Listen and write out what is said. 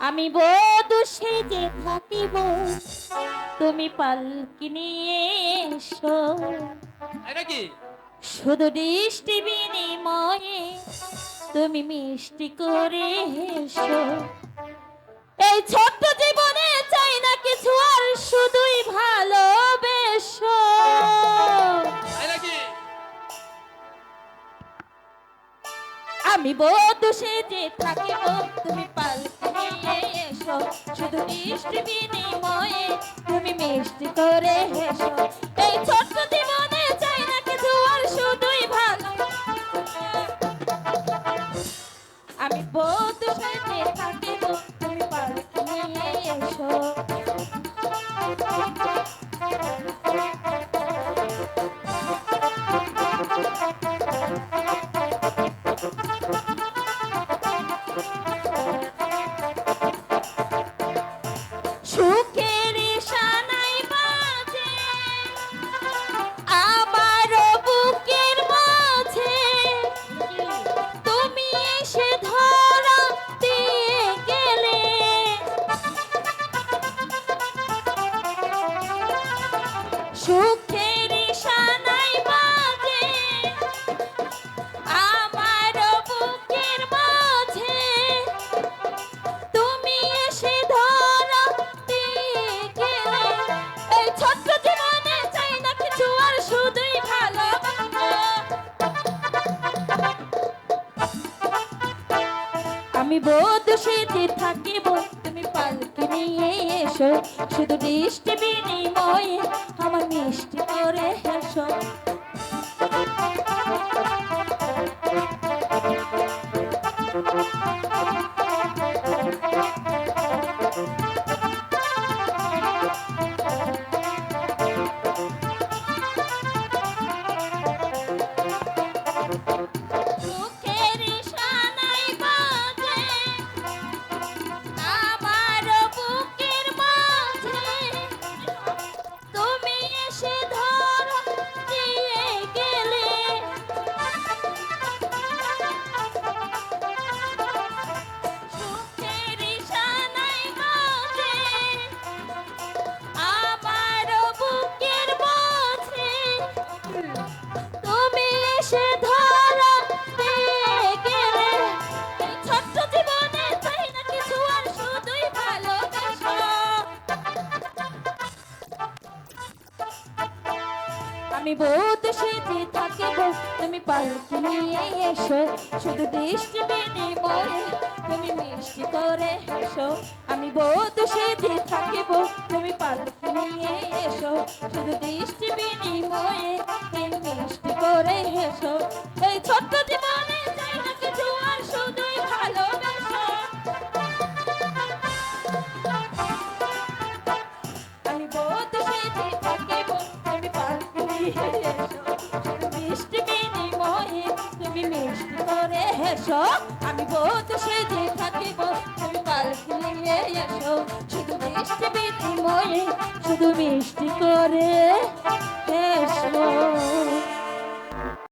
আমি বধু সেজে থাকিব। তুমি পালকি নিয়ে এসো। শুধু দৃষ্টি বিনিময়ে তুমি মিষ্টি করে এসো। এই ছোট্ট আমি বধু সেজে থাকিব তুমি নিয়ে এসো। শুধু মিষ্টি বিনিময়ে তুমি মিষ্টি করে এসো এই ছোট্ট জীবনে চাই না কিছু আর শুধুই ভালো। আমি বধু সেজে থাকিব তুমি নিয়ে এসো। সুখের আমি বোধ সেজে থাকিব। তুমি পালকি নিয়ে এসো শুধু দৃষ্টি বিনিময়ে আমি ভূত সেজে থাকিব। তুমি পালকি নিয়ে এসো, শুধু দৃষ্টি বিনিময়ে। তুমি মিষ্টি করে হাসো, আমি ভূত সেজে থাকিব। তুমি পালকি নিয়ে এসো, শুধু দৃষ্টি বিনিময়ে। তুমি মিষ্টি করে এসো এই ছোট্ট এসো, আমি বহুত সেজে থাকিব। তুমি পালকি নিয়ে আসো শুধু মিষ্টি মিঠি বিনিময়ে, শুধু মিষ্টি এসো